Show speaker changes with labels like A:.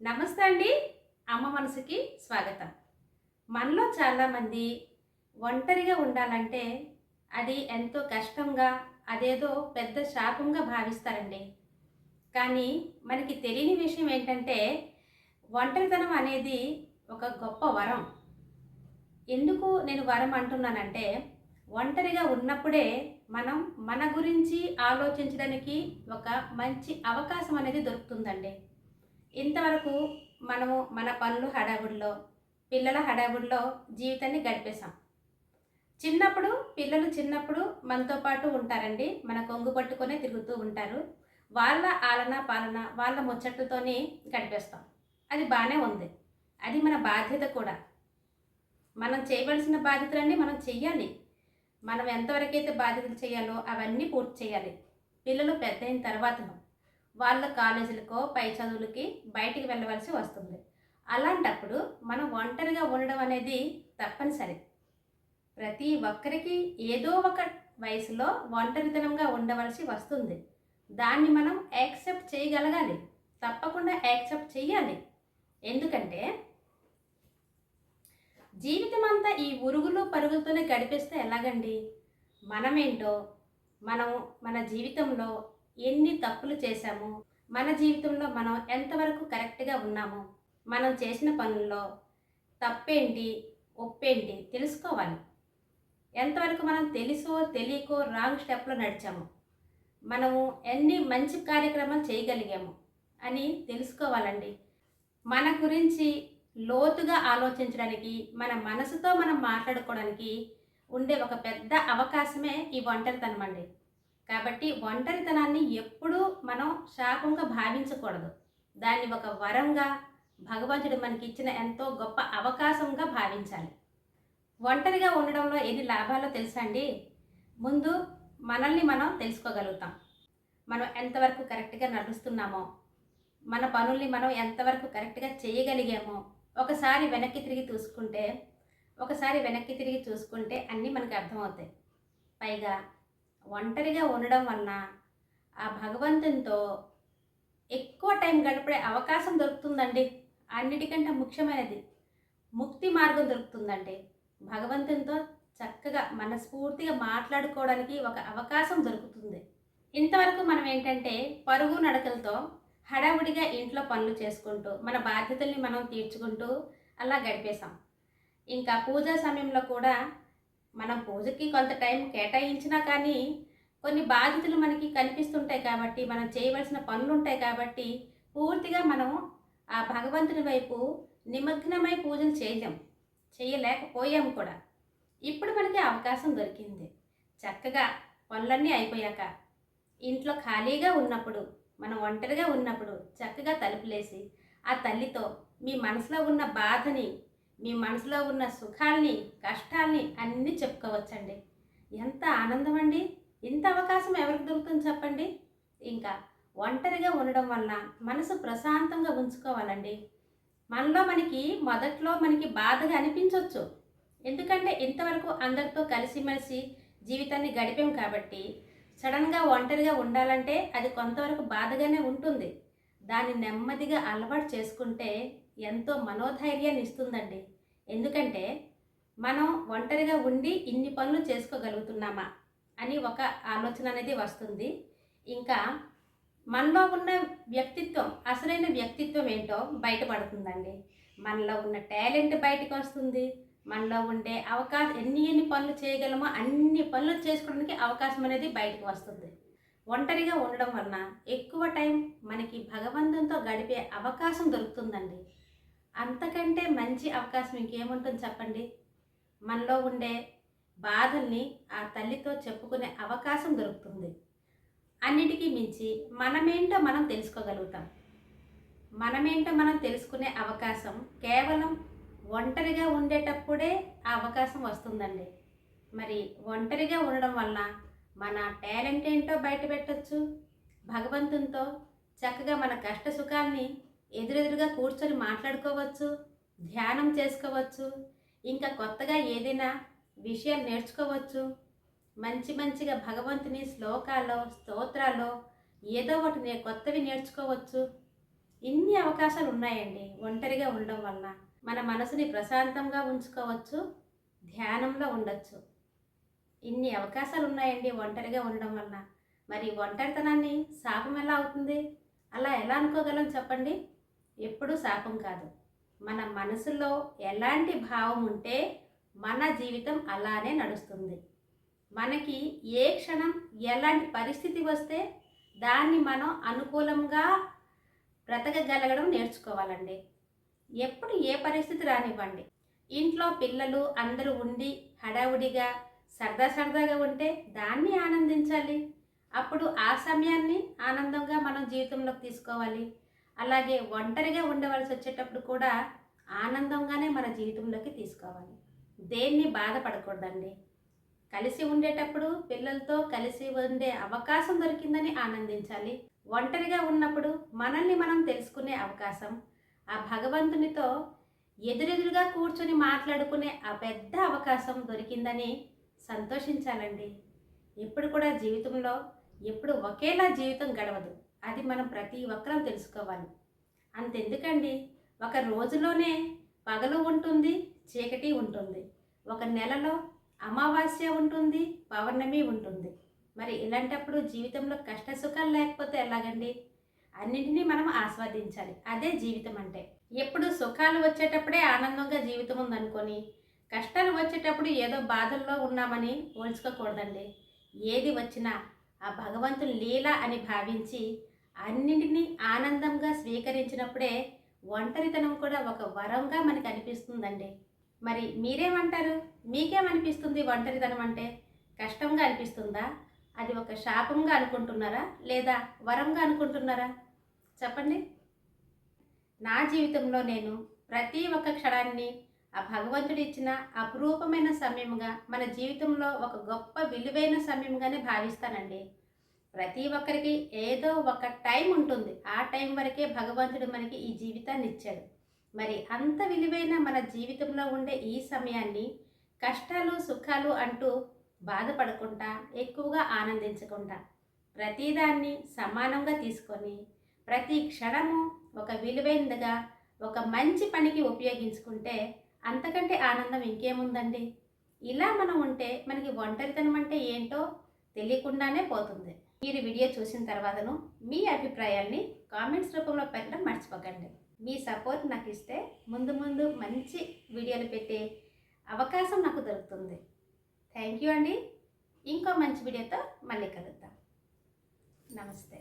A: నమస్తే అండి. అమ్మ మనసుకి స్వాగతం. మనలో చాలామంది ఒంటరిగా ఉండాలంటే అది ఎంతో కష్టంగా అదేదో పెద్ద శాపంగా భావిస్తారండి. కానీ మనకి తెలియని విషయం ఏంటంటే ఒంటరితనం అనేది ఒక గొప్ప వరం. ఎందుకు నేను వరం అంటున్నానంటే ఒంటరిగా ఉన్నప్పుడే మనం మన గురించి ఆలోచించడానికి ఒక మంచి అవకాశం అనేది దొరుకుతుందండి. ఇంతవరకు మనము మన పనులు హడావుడిలో పిల్లల హడావుడిలో జీవితాన్ని గడిపేశాం. చిన్నప్పుడు పిల్లలు చిన్నప్పుడు మనతో పాటు ఉంటారండి. మన కొంగు పట్టుకొనే తిరుగుతూ ఉంటారు. వాళ్ళ ఆలన పాలన వాళ్ళ ముచ్చట్లతోనే గడిపేస్తాం. అది బాగానే ఉంది. అది మన బాధ్యత కూడా. మనం చేయవలసిన బాధ్యతలన్నీ మనం చెయ్యాలి. మనం ఎంతవరకైతే బాధ్యతలు చేయాలో అవన్నీ పూర్తి చేయాలి. పిల్లలు పెద్ద అయిన తర్వాత వాళ్ళ కాలేజీలకో పై చదువులకి బయటికి వెళ్ళవలసి వస్తుంది. అలాంటప్పుడు మనం ఒంటరిగా ఉండడం అనేది తప్పనిసరి. ప్రతి ఒక్కరికి ఏదో ఒక వయసులో ఒంటరితనంగా ఉండవలసి వస్తుంది. దాన్ని మనం యాక్సెప్ట్ చేయగలగాలి. తప్పకుండా యాక్సెప్ట్ చేయాలి ఎందుకంటే జీవితం అంతా ఈ ఉరుగులు పరుగులతోనే గడిపిస్తే ఎలాగండి? మనమేంటో? మనం మన జీవితంలో ఎన్ని తప్పులు చేశాము? మన జీవితంలో మనం ఎంతవరకు కరెక్ట్గా ఉన్నాము? మనం చేసిన పనుల్లో తప్పేంటి? ఒప్పేంటి? తెలుసుకోవాలి. ఎంతవరకు మనం తెలుసో తెలియకో రాంగ్ స్టెప్లో నడిచాము. మనము ఎన్ని మంచి కార్యక్రమాలు చేయగలిగాము అని తెలుసుకోవాలండి. మన గురించి లోతుగా ఆలోచించడానికి మన మనసుతో మనం మాట్లాడుకోవడానికి ఉండే ఒక పెద్ద అవకాశమే ఈ ఒంటరితనం అండి కాబట్టి ఒంటరితనాన్ని ఎప్పుడూ మనం శాపంగా భావించకూడదు. దాన్ని ఒక వరంగా భగవంతుడు మనకి ఇచ్చిన ఎంతో గొప్ప అవకాశంగా భావించాలి. ఒంటరిగా ఉండడంలో ఎన్ని లాభాలో తెలుసా అండి? ముందు మనల్ని మనం తెలుసుకోగలుగుతాం. మనం ఎంతవరకు కరెక్ట్గా నడుస్తున్నామో మన పనుల్ని మనం ఎంతవరకు కరెక్ట్గా చేయగలిగామో ఒకసారి వెనక్కి తిరిగి చూసుకుంటే ఒకసారి వెనక్కి తిరిగి చూసుకుంటే అన్నీ మనకు అర్థమవుతాయి. పైగా ఒంటరిగా ఉండడం వలన ఆ భగవంతునితో ఎక్కువ టైం గడిపే అవకాశం దొరుకుతుందండి. అన్నిటికంటే ముఖ్యమైనది ముక్తి మార్గం దొరుకుతుందండి. భగవంతునితో చక్కగా మనస్ఫూర్తిగా మాట్లాడుకోవడానికి ఒక అవకాశం దొరుకుతుంది. ఇంతవరకు మనం ఏంటంటే పరుగు నడకలతో హడావుడిగా ఇంట్లో పనులు చేసుకుంటూ మన బాధ్యతల్ని మనం తీర్చుకుంటూ అలా గడిపేశాం. ఇంకా పూజా సమయంలో కూడా మనం పూజకి కొంత టైం కేటాయించినా కానీ కొన్ని బాధ్యతలు మనకి కనిపిస్తుంటాయి కాబట్టి మనం చేయవలసిన పనులు ఉంటాయి కాబట్టి పూర్తిగా మనం ఆ భగవంతుని వైపు నిమగ్నమై పూజలు చేయలేం చేయలేకపోయాం కూడా. ఇప్పుడు మనకి అవకాశం దొరికింది. చక్కగా పనులన్నీ అయిపోయాక ఇంట్లో ఖాళీగా ఉన్నప్పుడు మనం ఒంటరిగా ఉన్నప్పుడు చక్కగా తలుపులేసి ఆ తల్లితో మీ మనసులో ఉన్న బాధని మీ మనసులో ఉన్న సుఖాల్ని కష్టాల్ని అన్నీ చెప్పుకోవచ్చండి. ఎంత ఆనందం అండి ఇంత అవకాశం ఎవరికి దొరుకుతుంది చెప్పండి? ఇంకా ఒంటరిగా ఉండడం వలన మనసు ప్రశాంతంగా ఉంచుకోవాలండి. మనలో మనకి మొదట్లో మనకి బాధగా అనిపించవచ్చు ఎందుకంటే ఇంతవరకు అందరితో కలిసిమెలిసి జీవితాన్ని గడిపాం కాబట్టి సడన్గా ఒంటరిగా ఉండాలంటే అది కొంతవరకు బాధగానే ఉంటుంది. దాన్ని నెమ్మదిగా అలవాటు చేసుకుంటే ఎంతో మనోధైర్యాన్ని ఇస్తుందండి. ఎందుకంటే మనం ఒంటరిగా ఉండి ఇన్ని పనులు చేసుకోగలుగుతున్నామా అని ఒక ఆలోచన అనేది వస్తుంది. ఇంకా మనలో ఉన్న వ్యక్తిత్వం అసలైన వ్యక్తిత్వం ఏంటో బయటపడుతుందండి. మనలో ఉన్న టాలెంట్ బయటకు వస్తుంది. మనలో ఉండే అవకాశం ఎన్ని ఎన్ని పనులు చేయగలమో అన్ని పనులు చేసుకోవడానికి అవకాశం అనేది బయటకు వస్తుంది. ఒంటరిగా ఉండడం వలన ఎక్కువ టైం మనకి భగవంతునితో గడిపే అవకాశం దొరుకుతుందండి. అంతకంటే మంచి అవకాశం ఇంకేముంటుంది చెప్పండి? మనలో ఉండే బాధల్ని ఆ తల్లితో చెప్పుకునే అవకాశం దొరుకుతుంది. అన్నిటికీ మించి మనమేంటో మనం తెలుసుకోగలుగుతాం. మనమేంటో మనం తెలుసుకునే అవకాశం కేవలం ఒంటరిగా ఉండేటప్పుడే ఆ అవకాశం వస్తుందండి. మరి ఒంటరిగా ఉండడం వల్ల మన టాలెంట్ ఏంటో బయట పెట్టచ్చు భగవంతునితో చక్కగా మన కష్ట సుఖాల్ని ఎదురెదురుగా కూర్చొని మాట్లాడుకోవచ్చు ధ్యానం చేసుకోవచ్చు ఇంకా కొత్తగా ఏదైనా విషయాలు నేర్చుకోవచ్చు. మంచి మంచిగా భగవంతుని శ్లోకాల్లో స్తోత్రాల్లో ఏదో ఒకటి నే కొత్తవి నేర్చుకోవచ్చు. ఇన్ని అవకాశాలు ఉన్నాయండి ఒంటరిగా ఉండడం వల్ల మన మనసుని ప్రశాంతంగా ఉంచుకోవచ్చు ధ్యానంలో ఉండొచ్చు. ఇన్ని అవకాశాలు ఉన్నాయండి ఒంటరిగా ఉండడం వల్ల మరి ఒంటరితనాన్ని శాపం ఎలా అవుతుంది? అలా ఎలా అనుకోగలం చెప్పండి? ఎప్పుడూ శాపం కాదు. మన మనసులో ఎలాంటి భావం ఉంటే మన జీవితం అలానే నడుస్తుంది. మనకి ఏ క్షణం ఎలాంటి పరిస్థితి వస్తే దాన్ని మనం అనుకూలంగా బ్రతకగలగడం నేర్చుకోవాలండి. ఎప్పుడు ఏ పరిస్థితి రానివ్వండి. ఇంట్లో పిల్లలు అందరూ ఉండి హడావుడిగా సరదా సరదాగా ఉంటే దాన్ని ఆనందించాలి. అప్పుడు ఆ సమయాన్ని ఆనందంగా మనం జీవితంలోకి తీసుకోవాలి. అలాగే ఒంటరిగా ఉండవలసి వచ్చేటప్పుడు కూడా ఆనందంగానే మన జీవితంలోకి తీసుకోవాలి. దేన్ని బాధపడకూడదండి. కలిసి ఉండేటప్పుడు పిల్లలతో కలిసి ఉండే అవకాశం దొరికిందని ఆనందించాలి. ఒంటరిగా ఉన్నప్పుడు మనల్ని మనం తెలుసుకునే అవకాశం ఆ భగవంతునితో ఎదురెదురుగా కూర్చొని మాట్లాడుకునే ఆ పెద్ద అవకాశం దొరికిందని సంతోషించాలండి. ఎప్పుడు కూడా జీవితంలో ఎప్పుడు ఒకేలా జీవితం గడవదు. అది మనం ప్రతి ఒక్కరం తెలుసుకోవాలి. అంతెందుకండి? ఒక రోజులోనే పగలు ఉంటుంది చీకటి ఉంటుంది. ఒక నెలలో అమావాస్య ఉంటుంది పౌర్ణమి ఉంటుంది. మరి ఇలాంటప్పుడు జీవితంలో కష్ట సుఖాలు లేకపోతే ఎలాగండి? అన్నింటినీ మనం ఆస్వాదించాలి. అదే జీవితం అంటే. ఎప్పుడు సుఖాలు వచ్చేటప్పుడే ఆనందంగా జీవితం ఉందనుకొని కష్టాలు వచ్చేటప్పుడు ఏదో బాధల్లో ఉన్నామని పోల్చుకోకూడదండి. ఏది వచ్చినా ఆ భగవంతుని లీల అని భావించి అన్నింటినీ ఆనందంగా స్వీకరించినప్పుడే ఒంటరితనం కూడా ఒక వరంగా మనకు అనిపిస్తుందండి. మరి మీరేమంటారు? మీకేమనిపిస్తుంది ఒంటరితనం అంటే? కష్టంగా అనిపిస్తుందా? అది ఒక శాపంగా అనుకుంటున్నారా? లేదా వరంగా అనుకుంటున్నారా? చెప్పండి. నా జీవితంలో నేను ప్రతి ఒక్క క్షణాన్ని ఆ భగవంతుడు ఇచ్చిన అపురూపమైన సమయముగా మన జీవితంలో ఒక గొప్ప విలువైన సమయంగానే భావిస్తానండి. ప్రతి ఒక్కరికి ఏదో ఒక టైం ఉంటుంది. ఆ టైం వరకే భగవంతుడు మనకి ఈ జీవితాన్ని ఇచ్చాడు. మరి అంత విలువైన మన జీవితంలో ఉండే ఈ సమయాన్ని కష్టాలు సుఖాలు అంటూ బాధపడకుండా ఎక్కువగా ఆనందించకుండా ప్రతిదాన్ని సమానంగా తీసుకొని ప్రతి క్షణము ఒక విలువైనదిగా ఒక మంచి పనికి ఉపయోగించుకుంటే అంతకంటే ఆనందం ఇంకేముందండి? ఇలా మనం ఉంటే మనకి ఒంటరితనం అంటే ఏంటో తెలియకుండానే పోతుంది. మీరు వీడియో చూసిన తర్వాతను మీ అభిప్రాయాల్ని కామెంట్స్ రూపంలో పెట్టడం మర్చిపోకండి. మీ సపోర్ట్ నాకు ఇస్తే ముందు ముందు మంచి వీడియోలు పెట్టే అవకాశం నాకు దొరుకుతుంది. థ్యాంక్ యూ అండి. ఇంకో మంచి వీడియోతో మళ్ళీ కలుద్దాం. నమస్తే.